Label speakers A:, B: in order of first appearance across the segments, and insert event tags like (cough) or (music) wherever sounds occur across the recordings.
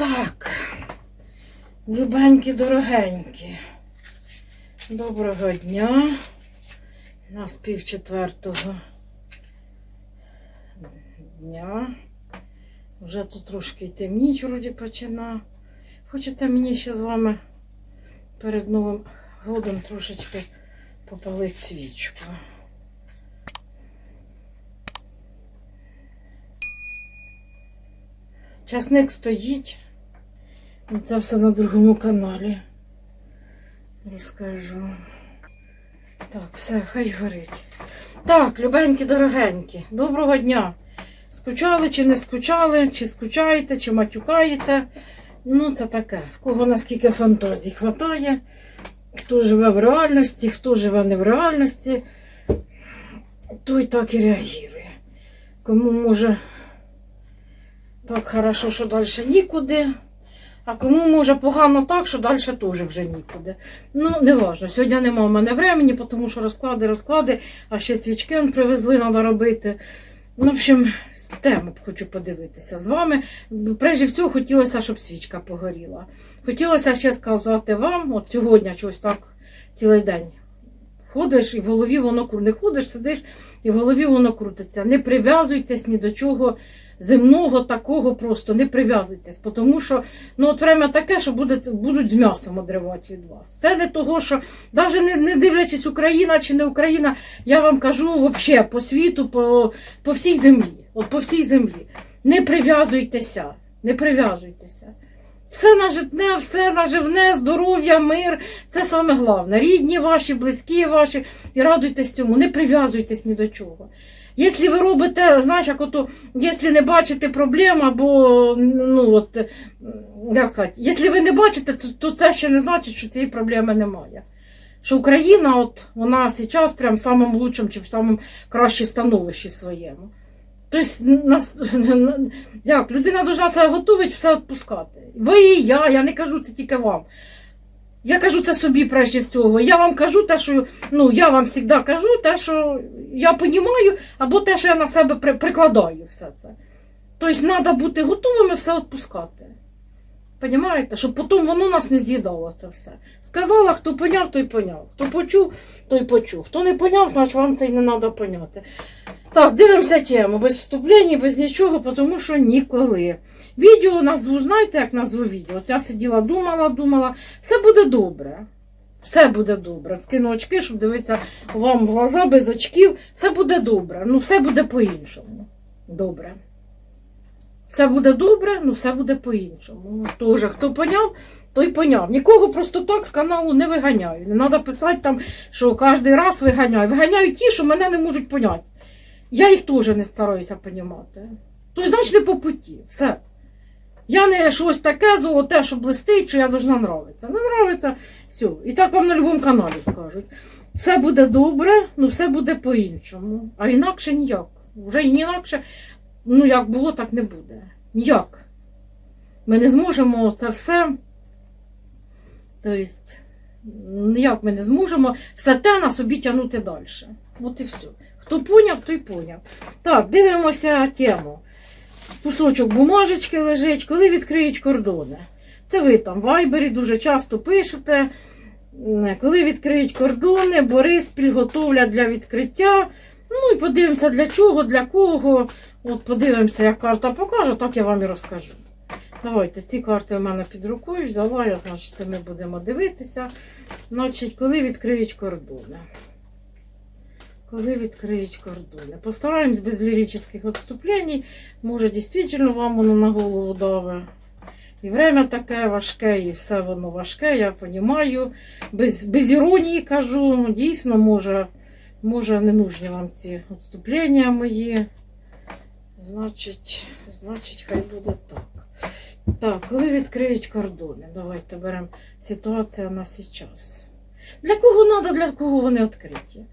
A: Так, любенькі, дорогенькі. Доброго дня. Нас пів четвертого дня. Вже тут трошки темніть вроді почина. Хочеться мені ще з вами перед Новим годом трошечки попалити свічку. Часник стоїть. Це все на другому каналі. Розкажу. Так, все, хай горить. Так, любенькі, дорогенькі, доброго дня. Скучали чи не скучали, чи скучаєте, чи матюкаєте. Ну, це таке. В кого наскільки фантазій хватає, хто живе в реальності, хто живе не в реальності, той так і реагує. Кому може так хорошо, що далі нікуди. А кому може погано так, що далі теж вже нікуди. Ну, не важно. Сьогодні нема в мене времени, тому що розклади, розклади, а ще свічки привезли, треба робити. Ну, в общем, тему хочу подивитися з вами. Прежде всього, хотілося, щоб свічка погоріла. Хотілося ще сказати вам, от сьогодні чогось так цілий день. Ходиш і в голові воно кру- не ходиш, сидиш і в голові воно крутиться. Не прив'язуйтесь ні до чого земного такого просто, не прив'язуйтесь. Тому що ну, от время таке, що буде, будуть з м'ясом одривати від вас. Це не того, що навіть не, не дивлячись Україна чи не Україна, я вам кажу взагалі по світу, по, по всій землі. От по всій землі. Не прив'язуйтеся, не прив'язуйтеся. Все нажитне, все наживне, здоров'я, мир це саме головне. Рідні ваші, близькі ваші, і радуйтесь цьому, не прив'язуйтесь ні до чого. Якщо ви робите, знаєш, як ото, якщо не бачите проблем, або ну от, як сказати, якщо ви не бачите, то, то це ще не значить, що цієї проблеми немає. Що Україна, от вона зараз прям в самому лучшому чи в самому кращому становищі своєму. Тобто, нас, (laughs) як, людина повинна себе готувати, все відпускати. Ви і я, я не кажу це тільки вам. Я кажу це собі прежде всього. Я вам кажу те, що ну, я вам завжди кажу, те, що я розумію, або те, що я на себе при, прикладаю все це. Тобто треба бути готовими все відпускати. Понімаєте? Щоб потім воно нас не з'їдало це все. Сказала, хто поняв, той поняв. Хто почув, той почув. Хто не поняв, значить вам це й не треба поняти. Так, дивимося тему. Без вступлень, без нічого, тому що ніколи. Відео назву, знаєте, як назву відео? От я сиділа, думала, думала, все буде добре. Все буде добре. Скину очки, щоб дивитися вам в глаза без очків. Все буде добре. Ну, все буде по-іншому. Добре. Все буде добре, ну все буде по-іншому. Тоже, хто поняв, той поняв. Нікого просто так з каналу не виганяю. Не треба писати там, що кожен раз виганяю. Виганяю ті, що мене не можуть поняти. Я їх теж не стараюся понімати. Тобто, значить, не по путі. Все. Я не щось таке золоте, що блистить, що я должна нравитися. Не нравиться, все. І так вам на будь-якому каналі скажуть. Все буде добре, ну все буде по-іншому. А інакше ніяк. Вже інакше, ну як було, так не буде. Ніяк. Ми не зможемо це все. Тобто, ніяк ми не зможемо все те на собі тягнути далі. От і все. Хто поняв, той поняв. Так, дивимося тему. Кусочок бумажечки лежить, коли відкриють кордони. Це ви там в Вайбері дуже часто пишете. Коли відкриють кордони, Бориспіль готовлять для відкриття. Ну і подивимося для чого, для кого. От подивимося, як карта покаже, так я вам і розкажу. Давайте, ці карти у мене під рукою, взяла я, значить, це ми будемо дивитися. Значить, коли відкриють кордони. Коли відкриють кордони. Постараємось без ліричних відступлень. Може, дійсно вам воно на голову даве. І время таке важке, і все воно важке, я розумію. Без, без іронії кажу, дійсно, може, може, не нужні вам ці відступлення мої. Значить, значить, хай буде так. Так, коли відкриють кордони, давайте беремо ситуація на зараз. Для кого треба, для кого вони відкриті?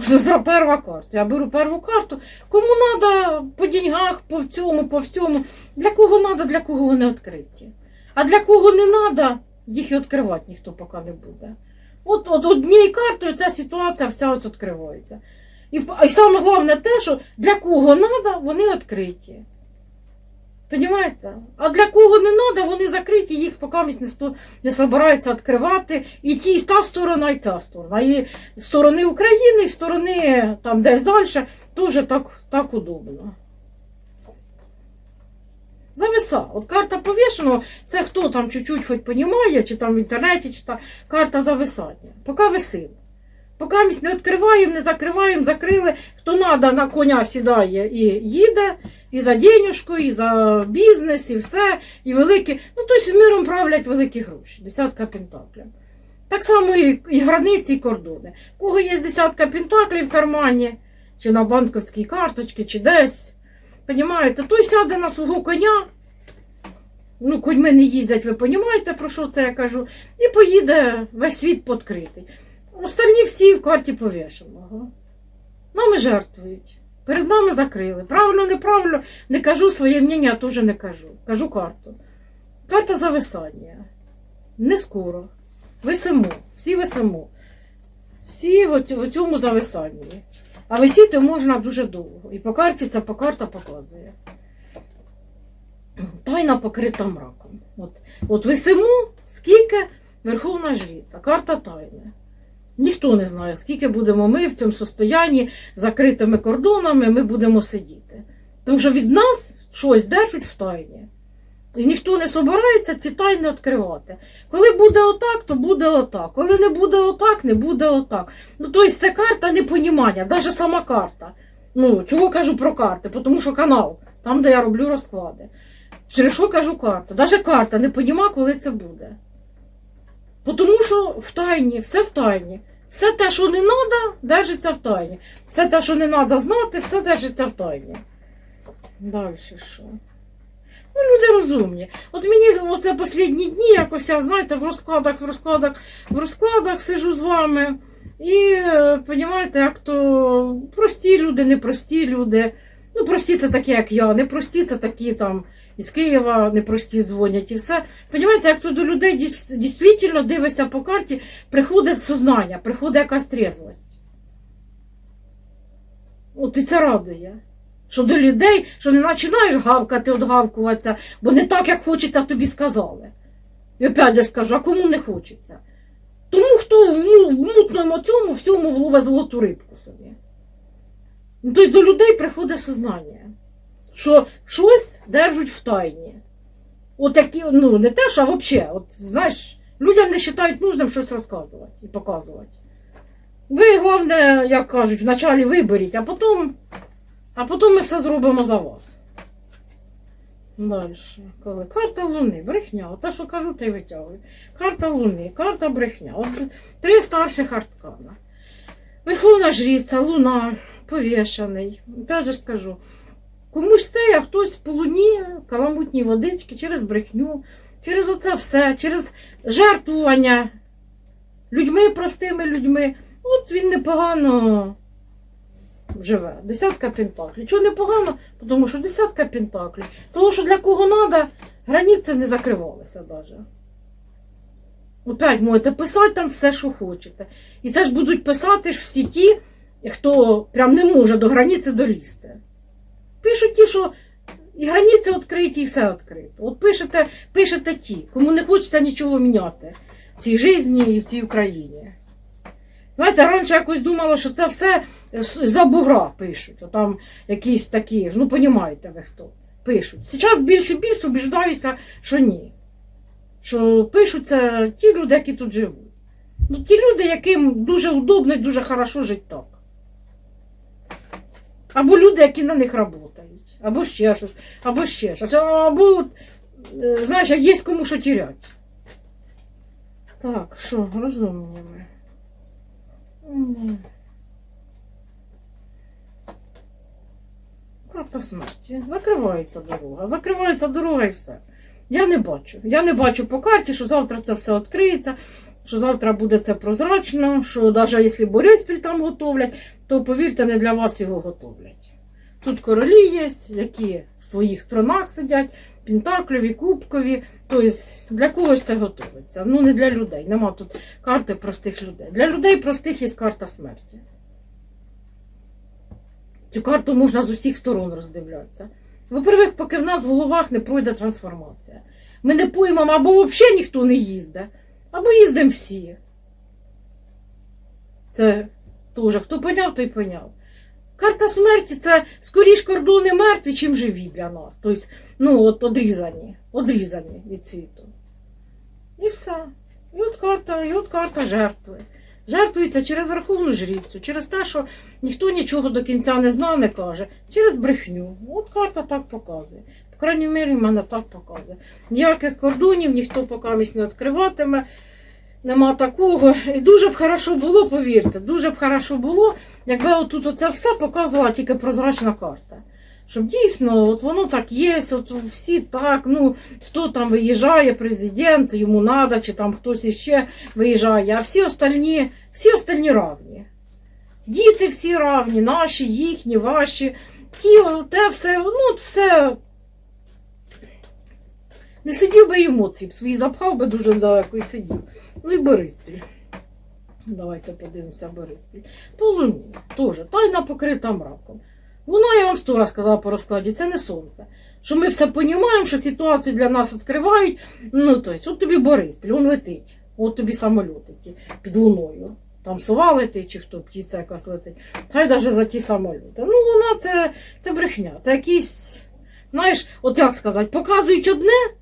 A: Це перва карта. Я беру перву карту. Кому треба по деньгах, по всьому, по всьому. Для кого треба, для кого вони відкриті. А для кого не треба, їх і відкривати ніхто поки не буде. От, от однією картою ця ситуація вся от відкривається. І, і саме головне те, що для кого треба, вони відкриті. Понімаєте? А для кого не треба, вони закриті, їх поки не, сто- не собираються відкривати. І ті, і та сторона, і ця сторона. І сторони України, і сторони там десь далі, теж так, так удобно. Зависа. От карта повішеного, це хто там чуть-чуть хоч понімає, чи там в інтернеті, чи та карта зависання. Поки висить. Ми не відкриваємо, не закриваємо, закрили. Хто треба на коня сідає і їде, і за денежку, і за бізнес, і все, і великі. Ну, тобто миром правлять великі гроші. Десятка пентаклів. Так само і, і границі, і кордони. У кого є десятка пентаклів в кармані, чи на банківській карточці, чи десь. Понімаєте, той сяде на свого коня. Ну, коньми не їздять, ви розумієте, про що це я кажу, і поїде весь світ підкритий. Остальні всі в карті повішеного. Нами жертвують. Перед нами закрили. Правильно, неправильно, не кажу своє мнення, теж не кажу. Кажу карту. Карта зависання. Не скоро. Висимо. Всі висимо. Всі в цьому зависанні. А висіти можна дуже довго. І по карті це по карта показує. Тайна покрита мраком. От, от висимо, скільки Верховна Жриця, карта тайни. Ніхто не знає, скільки будемо ми в цьому состоянні закритими кордонами, ми будемо сидіти. Тому що від нас щось держать в тайні. І ніхто не собирається ці тайни відкривати. Коли буде отак, то буде отак. Коли не буде отак, не буде отак. Ну, тобто це карта непонімання, навіть сама карта. Ну, чого кажу про карти? Тому що канал, там, де я роблю розклади. Через що кажу карта? Навіть карта не понімає, коли це буде. Тому що в тайні, все в тайні. Все те, що не треба, держиться в тайні. Все те, що не треба знати, все держиться в тайні. Далі що? Ну, люди розумні. От мені оце останні дні якось, я, знаєте, в розкладах, в розкладах, в розкладах сижу з вами. І, е, понімаєте, як то прості люди, непрості люди. Ну, прості це такі, як я, непрості це такі там із Києва непрості дзвонять і все. Понімаєте, як то до людей дійсно дивишся по карті, приходить сознання, приходить якась трезвость. От і це радує. Що до людей, що не починаєш гавкати, отгавкуватися, бо не так, як хочеться, тобі сказали. І опять я скажу, а кому не хочеться? Тому, хто в мутному цьому всьому влове золоту рибку собі. Тобто до людей приходить сознання, що щось держать в тайні. От ну, не те, що а взагалі, от, знаєш, людям не вважають нужним щось розказувати і показувати. Ви, головне, як кажуть, вначалі виберіть, а потім, а потім ми все зробимо за вас. Далі. Коли? Карта Луни, брехня. От те, що кажу, й витягую. Карта Луни, карта брехня. От три старших арткана. Верховна жриця, Луна, повішаний. Опять же скажу, комусь це, а хтось по луні, в каламутній водички, через брехню, через оце все, через жертвування людьми, простими людьми. От він непогано живе. Десятка пентаклів. Чого непогано? Тому що десятка пентаклів. Тому що для кого треба, границі не закривалися навіть. Опять можете писати там все, що хочете. І це ж будуть писати ж всі ті, хто прям не може до границі долізти. Пишуть ті, що і границі відкриті, і все відкрито. От пишете, пишете ті, кому не хочеться нічого міняти в цій житті і в цій Україні. Знаєте, раніше якось думала, що це все за бугра пишуть. Отам якісь такі, ну понімаєте ви хто. Пишуть. Зараз більше і більше убіждаюся, що ні. Що пишуть це ті люди, які тут живуть. Ну, ті люди, яким дуже удобно і дуже хорошо жити так. Або люди, які на них працюють, або ще щось, або ще щось. Або, е, знаєш, є кому що тіряти. Так, що, розумні ми. Карта смерті. Закривається дорога. Закривається дорога і все. Я не бачу. Я не бачу по карті, що завтра це все відкриється, що завтра буде це прозрачно, що навіть якщо Бориспіль там готовлять, то повірте, не для вас його готовлять. Тут королі є, які в своїх тронах сидять, пентакльові, кубкові. Тобто для когось це готується. Ну не для людей. Нема тут карти простих людей. Для людей простих є карта смерті. Цю карту можна з усіх сторон роздивлятися. Во-первых, поки в нас в головах не пройде трансформація. Ми не поймемо, або взагалі ніхто не їздить, або їздимо всі. Це теж, хто поняв, той поняв. Карта смерті це скоріш кордони мертві, чим живі для нас. Тобто, ну, от одрізані, одрізані від світу. І все. І от карта, і от карта жертви. Жертвується через верховну жрицю, через те, що ніхто нічого до кінця не знає, не каже, через брехню. От карта так показує. По крайній мірі, в мене так показує. Ніяких кордонів ніхто поки не відкриватиме. Нема такого. І дуже б хорошо було, повірте, дуже б хорошо було, якби отут оце все показувала тільки прозрачна карта. Щоб дійсно, от воно так є, от всі так, ну хто там виїжджає, президент, йому треба, чи там хтось іще виїжджає, а всі остальні, всі остальні равні. Діти всі равні, наші, їхні, ваші. Ті, те все, ну все. Не сидів би емоції б свої запхав би дуже далеко і сидів. Ну і Бориспіль. Давайте подивимося Бориспіль. Полуні теж. Тайна покрита мраком. Вона, я вам сто раз сказала по розкладі, це не сонце. Що ми все розуміємо, що ситуацію для нас відкривають. Ну, тобто, от тобі Бориспіль, він летить. От тобі самоліти під луною. Там сова летить, чи хто птиця якась летить. Хай навіть за ті самоліти. Ну, вона це, це брехня. Це якісь, знаєш, от як сказати, показують одне,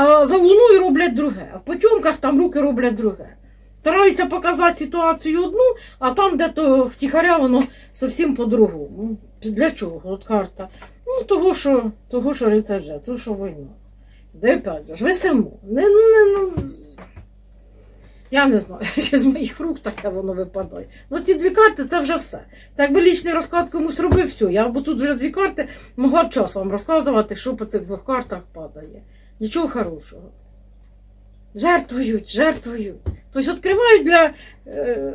A: а за луною роблять друге. А в потьомках там руки роблять друге. Стараються показати ситуацію одну, а там, де то втіхаря, воно зовсім по-другому. Для чого? От карта. Ну, того, що, того, що рицаржа, того, що війна. Де опять же, ж. Не, не, ну, я не знаю, (laughs) чи з моїх рук таке воно випадає. Ну, ці дві карти це вже все. Це якби лічний розклад комусь робив, все. Я б тут вже дві карти могла б час вам розказувати, що по цих двох картах падає. Нічого хорошого. Жертвують, жертвують. Тобто відкривають для е,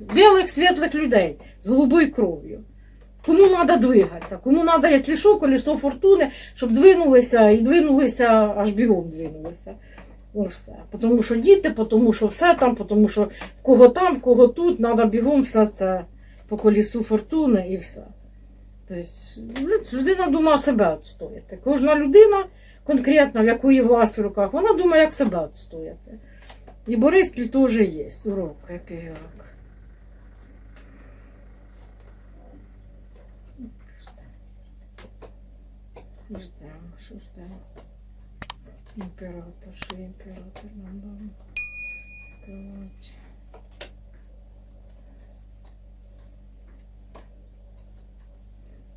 A: білих світлих людей з голубою кров'ю. Кому треба двигатися, кому треба, якщо що, колесо фортуни, щоб двинулися і двинулися, аж бігом двинулися. Ну, все. Тому що діти, тому що все там, тому що в кого там, в кого тут, треба бігом все це по колісу фортуни і все. Тобто, людина думає себе відстояти. Кожна людина конкретна, в якої власть в руках, вона думає, як себе відстояти. І Бориспіль теж є. Урок, який урок. Ждемо, що ждемо. Імператор, що імператор нам дав сказати.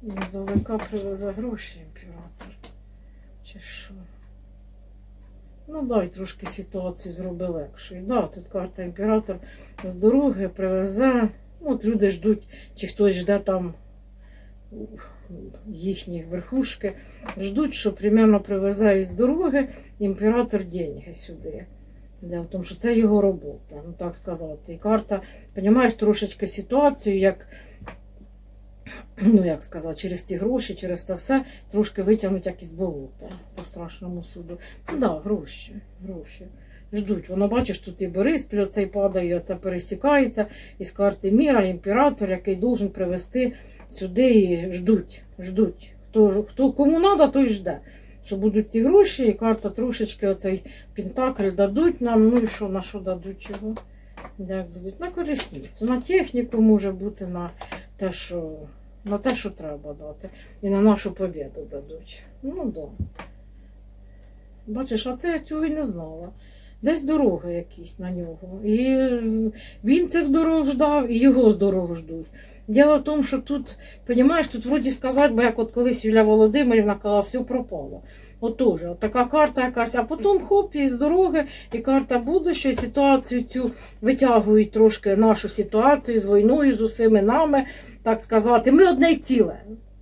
A: Він здалека привезе гроші імператор. Чи що? Ну, дай трошки ситуацію зроби легшою. Да, тут карта імператор з дороги привезе. Ну, От люди ждуть, чи хтось жде там їхні верхушки. Ждуть, що примерно привезе із дороги імператор деньги сюди. Де, тому що це його робота, ну так сказати. І карта, розумієш, трошечки ситуацію, як, ну як сказати, через ті гроші, через це все трошки витягнуть як із болота по страшному суду. Ну да, гроші, гроші. Ждуть. Воно бачиш, тут і Бориспіль оцей падає, оце пересікається із карти міра, імператор, який должен привезти сюди і ждуть, ждуть. Хто, хто кому треба, той жде. Що будуть ті гроші, і карта трошечки оцей пентакль дадуть нам. Ну і що, на що дадуть його? Як дадуть? На колісницю, на техніку може бути, на те, що, на те, що треба дати. І на нашу побіду дадуть. Ну да. Бачиш, а це я цього й не знала. Десь дороги якісь на нього. І він цих дорог ждав, і його з дорог ждуть. Діло в тому, що тут, розумієш, тут вроді сказати, бо як от колись Юля Володимирівна казала, все пропало. От теж, от така карта якась, а потім хоп, і з дороги, і карта будущої, ситуацію цю витягують трошки нашу ситуацію з війною, з усіми нами, так сказати. Ми одне ціле.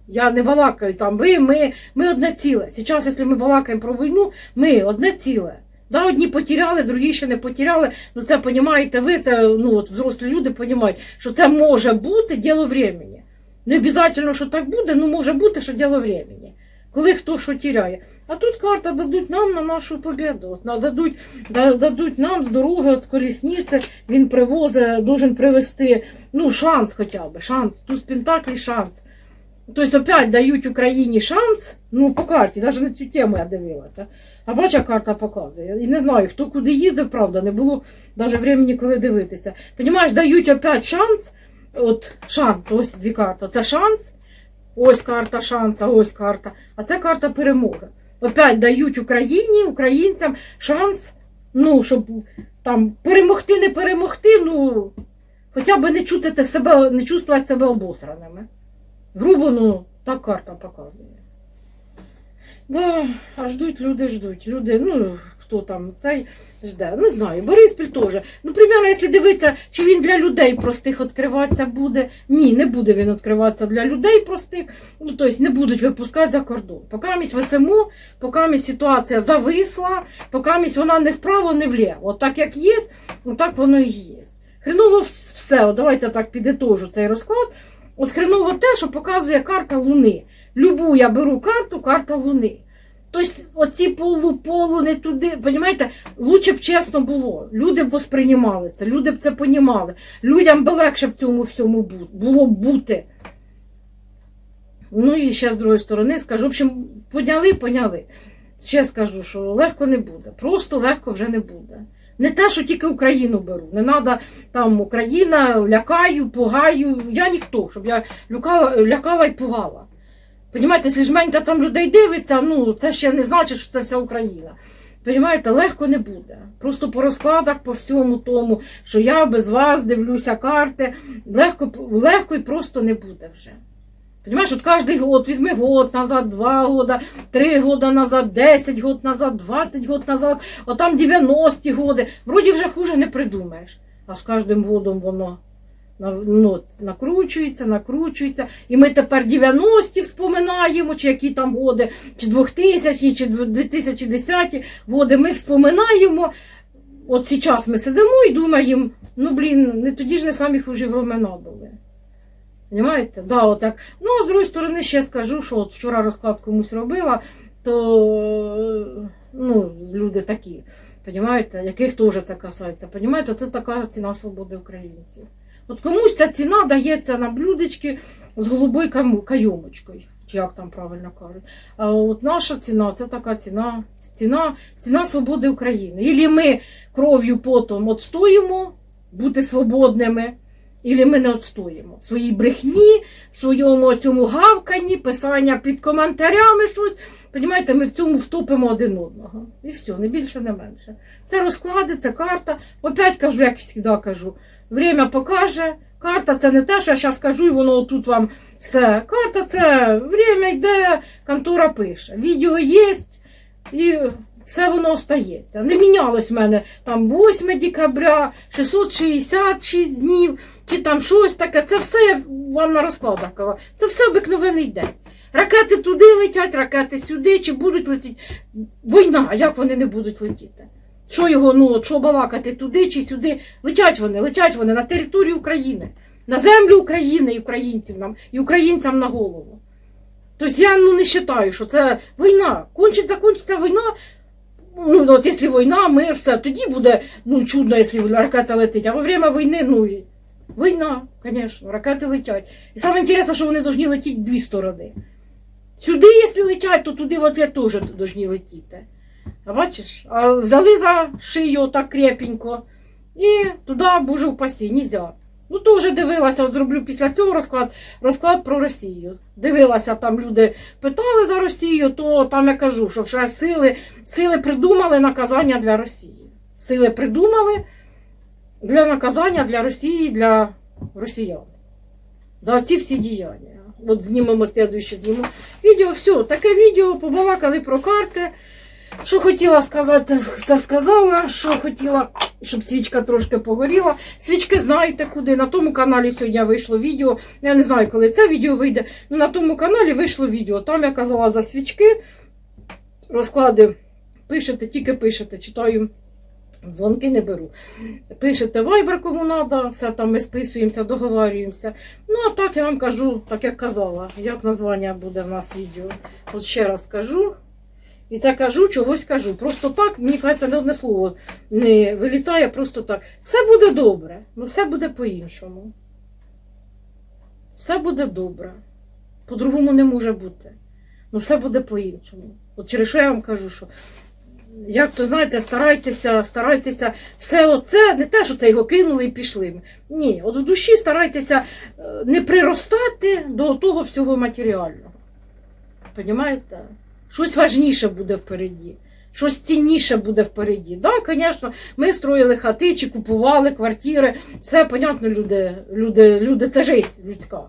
A: Я не балакаю там, ви, ми, ми одне ціле. Зараз, якщо ми балакаємо про війну, ми одне ціле. Да, одні потеряли, другі ще не потеряли. Ну це розумієте ви, це ну, от взрослі люди розуміють, що це може бути діло времени. Не обов'язково, що так буде, ну може бути, що діло времени. Коли хто що тіряє. А тут карта дадуть нам на нашу побіду. Дадуть, дадуть нам з дороги, з колісниці, він привозить, должен привезти, ну, шанс хоча б, шанс. Тут з Пентаклі шанс. Тобто опять дають Україні шанс, ну по карті, навіть на цю тему я дивилася. А бача, карта показує. І не знаю, хто куди їздив, правда, не було навіть времени, коли дивитися. Понімаєш, дають опять шанс. От шанс, ось дві карти. Це шанс, ось карта шанса, ось карта. А це карта перемоги. Опять дають Україні, українцям шанс, ну, щоб там перемогти, не перемогти, ну, хоча б не чути себе, не чувствувати себе обосраними. Грубо, ну, так карта показує. Да, а ждуть, люди ждуть. Люди, ну, хто там цей жде. Не знаю, Бориспіль теж. Ну, примерно, якщо дивитися, чи він для людей простих відкриватися буде. Ні, не буде він відкриватися для людей простих. Ну, тобто не будуть випускати за кордон. Поки місь ВСМО, поки ситуація зависла, поки вона не вправо, не вліво. От так як є, отак воно і є. Хреново все, от давайте так підітожу цей розклад. От хреново те, що показує карта Луни. Любу я беру карту, карта Луни. Тобто оці полу-полу не туди, понімаєте, лучше б чесно було. Люди б восприймали це, люди б це понімали. Людям би легше в цьому всьому було бути. Ну і ще з другої сторони скажу, в общем, поняли, поняли. Ще скажу, що легко не буде. Просто легко вже не буде. Не те, що тільки Україну беру. Не треба там Україна, лякаю, пугаю. Я ніхто, щоб я лякала, лякала і пугала. Понімаєте, якщо там людей дивиться, ну це ще не значить, що це вся Україна. Понімаєте, легко не буде. Просто по розкладах, по всьому тому, що я без вас дивлюся карти, легко, легко і просто не буде вже. Понимаешь, от каждый год, візьми год назад, два года, три года назад, 10 год назад, 20 год назад, а там 90-ті годи. Вроді вже хуже не придумаєш. А з кожним годом воно ну, накручується, накручується. І ми тепер 90-ті вспоминаємо, чи які там годи, чи 2000-ті, чи 2010-ті годи. Ми вспоминаємо. От зараз ми сидимо і думаємо, ну блін, не тоді ж не самі хужі времена були. Понимаєте? Да, отак. Ну, а з другої сторони, ще скажу, що от вчора розклад комусь робила, то ну, люди такі, понимаєте, яких теж це касається. Понимаєте, це така ціна свободи українців. От комусь ця ціна дається на блюдечки з голубою кайомочкою, чи як там правильно кажуть. А от наша ціна це така ціна, ціна, ціна свободи України. Ілі ми кров'ю потом отстоїмо бути свободними. Ілі ми не відстоїмо в своїй брехні, в своєму цьому гавканні, писання під коментарями щось. Понімаєте, ми в цьому втопимо один одного. І все, не більше, не менше. Це розклади, це карта. Опять кажу, як завжди кажу. Время покаже. Карта це не те, що я зараз кажу, і воно тут вам все. Карта це время йде, контора пише. Відео є, і все воно остається. Не мінялось в мене там 8 декабря, 666 днів, чи там щось таке. Це все я вам на розкладах казала. Це все обикновений день. Ракети туди летять, ракети сюди, чи будуть летіти. Війна, як вони не будуть летіти? Що його, ну, що балакати туди чи сюди? Летять вони, летять вони на територію України, на землю України і українців нам, і українцям на голову. Тобто я ну, не вважаю, що це війна. Кончить, закінчиться війна. Ну, от якщо війна, мир, все, тоді буде ну, чудно, якщо ракета летить. А во время війни, ну, і війна, звісно, ракети летять. І саме інтересне, що вони повинні летіти дві сторони. Сюди, якщо летять, то туди в ответ теж повинні летіти. А бачиш, а взяли за шию так крепенько і туди, боже упасі, нельзя. Ну, теж дивилася, зроблю після цього розклад, розклад про Росію. Дивилася, там люди питали за Росію, то там я кажу, що вже сили, сили придумали наказання для Росії. Сили придумали для наказання для Росії, для росіян. За ці всі діяння. От знімемо слідуюче зніму відео. Все, таке відео, побалакали про карти. Що хотіла сказати, це сказала. Що хотіла, щоб свічка трошки погоріла. Свічки знаєте куди. На тому каналі сьогодні вийшло відео. Я не знаю, коли це відео вийде. Ну на тому каналі вийшло відео. Там я казала за свічки. Розклади пишете, тільки пишете, читаю. Дзвонки не беру. Пишете вайбер, кому треба, все там ми списуємося, договорюємося. Ну, а так я вам кажу, так як казала, як названня буде в нас відео. От ще раз кажу. І це кажу, чогось кажу. Просто так, мені кажеться, не одне слово не вилітає, просто так. Все буде добре, ну все буде по-іншому. Все буде добре. По-другому не може бути. Ну, все буде по-іншому. От через що я вам кажу, що як то знаєте, старайтеся, старайтеся, все оце, не те, що це його кинули і пішли. Ні, от в душі старайтеся е, не приростати до того всього матеріального. Понімаєте? Щось важніше буде впереді. Щось цінніше буде впереді. Да, звісно, ми строїли хати чи купували квартири. Все понятно, люди, люди, люди це жесть людська.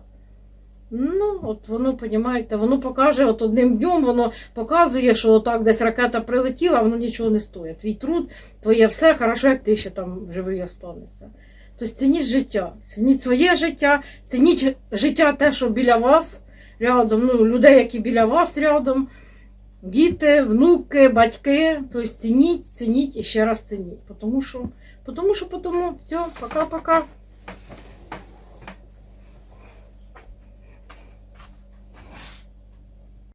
A: Ну, от воно, понімаєте, воно покаже, от одним днем воно показує, що отак десь ракета прилетіла, воно нічого не стоїть. Твій труд, твоє все, хорошо, як ти ще там живий останешся. Тобто цініть життя, цініть своє життя, цініть життя те, що біля вас рядом, ну, людей, які біля вас рядом, діти, внуки, батьки. Тобто цініть, цініть і ще раз цініть. Тому що, тому що, тому, все, пока-пока.